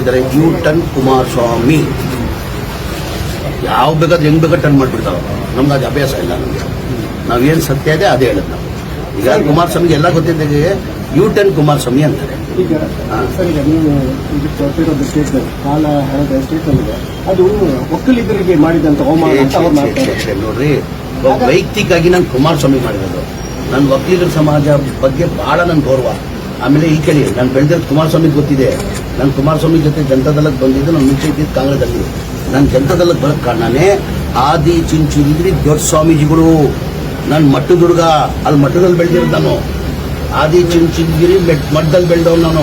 ಇದ್ದಾರೆ you ton Kumaraswamy. ಯಾವ ಬೇಕಾದ್ರೆ ಹೆಂಗ್ ಬೇಕಾದ್ರೆ ಟನ್ ಮಾಡ್ಬಿಡ್ತಾವ. ನಮ್ದು ಅದು ಅಭ್ಯಾಸ ಇಲ್ಲ ನಮಗೆ. ನಾವೇನು ಸತ್ಯ ಇದೆ ಅದೇ ಹೇಳೋದು ನಾವು. ಈಗ ಕುಮಾರಸ್ವಾಮಿಗೆ ಎಲ್ಲ ಗೊತ್ತಿದ್ದಾಗ ಯು ಟನ್ ಕುಮಾರಸ್ವಾಮಿ ಅಂತಾರೆ. ಈಗ ಸರ್ ಈಗ ನೀವು ಕಾಲ ಅದು ಒಕ್ಕಲಿಗರಿಗೆ ಅವಮಾನ ಅಂತ ಅವ್ರು ಮಾಡ್ತಾರೆ. ನೋಡ್ರಿ. ಒಬ್ಬ ವೈಯಕ್ತಿಕವಾಗಿ ನಾನು ಕುಮಾರಸ್ವಾಮಿ ಮಾಡಿರೋದು. ನನ್ನ ವಕೀಲರ ಸಮಾಜ ಬಗ್ಗೆ ಬಹಳ ನನ್ನ ಗೌರವ. ಆಮೇಲೆ ಈ ಕೇಳಿ, ನಾನು ಬೆಳೆದಿರೋದು ಕುಮಾರಸ್ವಾಮಿ ಗೊತ್ತಿದೆ. ನಾನು ಕುಮಾರಸ್ವಾಮಿ ಜೊತೆ ಜನತಾದಳಕ್ಕೆ ಬಂದಿದ್ದು ನಾನು ಮುಂಚೆ ಇದ್ದಿದ್ದು ಕಾಂಗ್ರೆಸ್ದಲ್ಲಿ ನಾನು ಜನತಾದಳಕ್ಕೆ ಬರೋಕ್ಕೆ ಕಾರಣನೇ ಆದಿ ಚಿಂಚುರಿದ್ರಿ ದೊಡ್ಡ ಸ್ವಾಮೀಜಿಗಳು. ನಾನು ಮಟ್ಟದ ಹುಡುಗ ಅಲ್ಲಿ ಮಠದಲ್ಲಿ ಬೆಳೆದಿರೋದು ನಾನು. ಆದಿ ಚಿಂಚುಗಿರಿ ಮಠದಲ್ಲಿ ಬೆಳೆದವನು ನಾನು.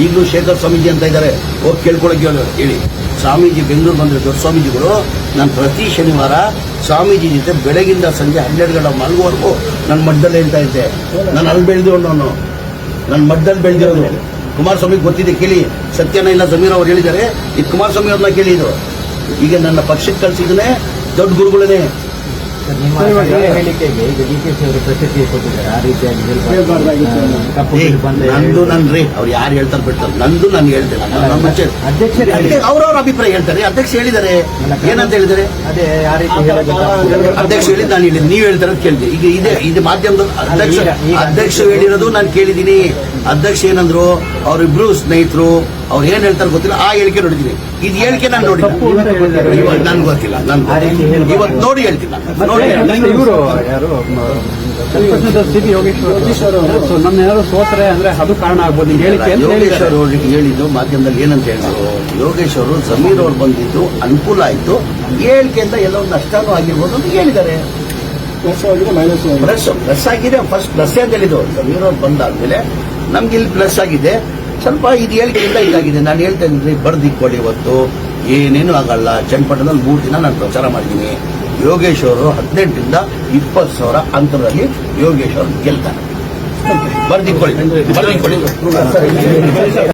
ಈಗಲೂ ಶೇಖರ್ ಸ್ವಾಮೀಜಿ ಅಂತ ಇದ್ದಾರೆ. ಹೋಗಿ ಕೇಳ್ಕೊಳಕ್ಕೆ ಹೇಳು- ಸ್ವಾಮೀಜಿ ಬೆಂಗಳೂರು ಬಂದ್ರೆ ದೊಡ್ಡ ಸ್ವಾಮೀಜಿಗಳು. ನಾನು ಪ್ರತಿ ಶನಿವಾರ ಸ್ವಾಮೀಜಿ ಜೊತೆ ಬೆಳಗಿಂದ ಸಂಜೆ ಹನ್ನೆರಡು ಗಂಟೆ ಮಲಗುವವರೆಗೂ ನನ್ನ ಮಠದಲ್ಲಿ ಹೇಳ್ತಾ ಇದ್ದೆ. ನಾನು ಅಲ್ಲಿ ಬೆಳೆದವನು ನಾನು. ನನ್ನ ಮಡ್ಡಲ್ಲಿ ಬೆಳೆದಿರೋದು. ಕುಮಾರಸ್ವಾಮಿ ಗೊತ್ತಿದೆ, ಕೇಳಿ. ಸತ್ಯನ ಇಲ್ಲ ಸಮೀರ್ ಅವ್ರು ಹೇಳಿದ್ದಾರೆ. ಇದು ಕುಮಾರಸ್ವಾಮಿ ಅವ್ರನ್ನ ಕೇಳಿ ಇದು. ಈಗ ನನ್ನ ಪಕ್ಷಕ್ಕೆ ಕಳಿಸಿದನೇ ದೊಡ್ಡ ಗುರುಗಳೇ ನಂದು ನನ್ ರೀ. ಅವ್ರು ಯಾರು ಹೇಳ್ತಾರೆ ಬಿಡ್ತಾರೆ? ನಂದು ನಾನು ಹೇಳ್ತೇನೆ ಮುಂಚೆ ಅವ್ರವ್ರ ಅಭಿಪ್ರಾಯ ಹೇಳ್ತಾರೆ. ಅಧ್ಯಕ್ಷ ಹೇಳಿದ್ದಾರೆ. ಏನಂತ ಹೇಳಿದ್ದಾರೆ? ಅದೇ ಆ ರೀತಿ ಆ ಹೇಳೋದು ಕಾಲ ತಪ್ಪು. ಜನರ- ಅಧ್ಯಕ್ಷ ಹೇಳಿದ್ ನಾನು ಹೇಳಿದ್ ನೀವು ಹೇಳ್ತಾರೆ ಅಂತ ಕೇಳಿದೆ. ಈಗ ಇದೆ ಇದು ಮಾಧ್ಯಮದ ಅಧ್ಯಕ್ಷ ಅಧ್ಯಕ್ಷ ಹೇಳಿರೋದು ನಾನು ಕೇಳಿದೀನಿ ಅಧ್ಯಕ್ಷ ಏನಂದ್ರು ಅವರಿಬ್ರು ಸ್ನೇಹಿತರು ಅವ್ರು ಏನ್ ಹೇಳ್ತಾರೆ ಗೊತ್ತಿಲ್ಲ. ಆ ಹೇಳಿಕೆ ನೋಡಿದ್ದೀನಿ ಇದು ಹೇಳಿಕೆ ನಾನು ನೋಡಿ ಅಂತ ನನ್ಗೆ ಗೊತ್ತಿಲ್ಲ. ನನ್. ಇವತ್ತು ನೋಡಿ ಹೇಳ್ತೀನಿ ನೋಡಿ ಇವರು ಯಾರು ನನ್ನ ಯಾರು ಸೋತ್ರೆ ಅಂದ್ರೆ ಅದು ಕಾರಣ ಆಗ್ಬೋದು. ಹೇಳಿಕೆ ಅಂತ ಯೋಗೇಶ್ ಹೇಳಿದ್ದಾರೆ ಅವರು ಹೇಳಿದ್ದು ಮಾಧ್ಯಮದಲ್ಲಿ ಏನಂತ ಹೇಳಿದ್ರು? ಯೋಗೇಶ್ ಅವರು ಸಮೀರ್ ಅವ್ರು ಬಂದಿದ್ದು ಅನುಕೂಲ ಆಯ್ತು. ಹೇಳಿಕೆಯಿಂದ ಎಲ್ಲ ಒಂದು ನಷ್ಟನೂ ಆಗಿರ್ಬೋದು ಅಂತ ಹೇಳಿದ್ದಾರೆ. ಪ್ಲಸ್ ಆಗಿದೆ ಮೈನಸ್ ಆಗಿದೆ. ಪ್ಲಸ್ ಪ್ಲಸ್ ಆಗಿದೆ. ಫಸ್ಟ್ ಪ್ಲಸ್ ಅಂತ ಹೇಳಿದ್ರು? ಸಮೀರ್ ಅವ್ರು ಬಂದಾದ್ಮೇಲೆ ನಮ್ಗೆ ಇಲ್ಲಿ ಪ್ಲಸ್ ಆಗಿದೆ. ಸ್ವಲ್ಪ ಇದು ಹೇಳಿಕೆಯಿಂದ ಇದಾಗಿದೆ. ನಾನು ಹೇಳ್ತಾ ಇದ್ದೀನಿ ಬರ್ದಿಕ್ಕೊಡಿ ಇವತ್ತು. ಏನೇನು ಆಗಲ್ಲ. ಚನ್ನಪಟ್ಟಣದಲ್ಲಿ ಮೂರು ದಿನ ನಾನು ಪ್ರಚಾರ ಮಾಡಿದ್ದೀನಿ ಯೋಗೇಶ್ ಅವರು ಹದಿನೆಂಟರಿಂದ ಇಪ್ಪತ್ತು ಸಾವಿರ ಅಂತರದಲ್ಲಿ ಯೋಗೇಶ್ ಅವರು ಗೆಲ್ತಾರೆ. ಬರ್ದಿಕ್ಕೊಳ್ಳಿ ಬರ್ದಿಕ್ಕೊಳ್ಳಿ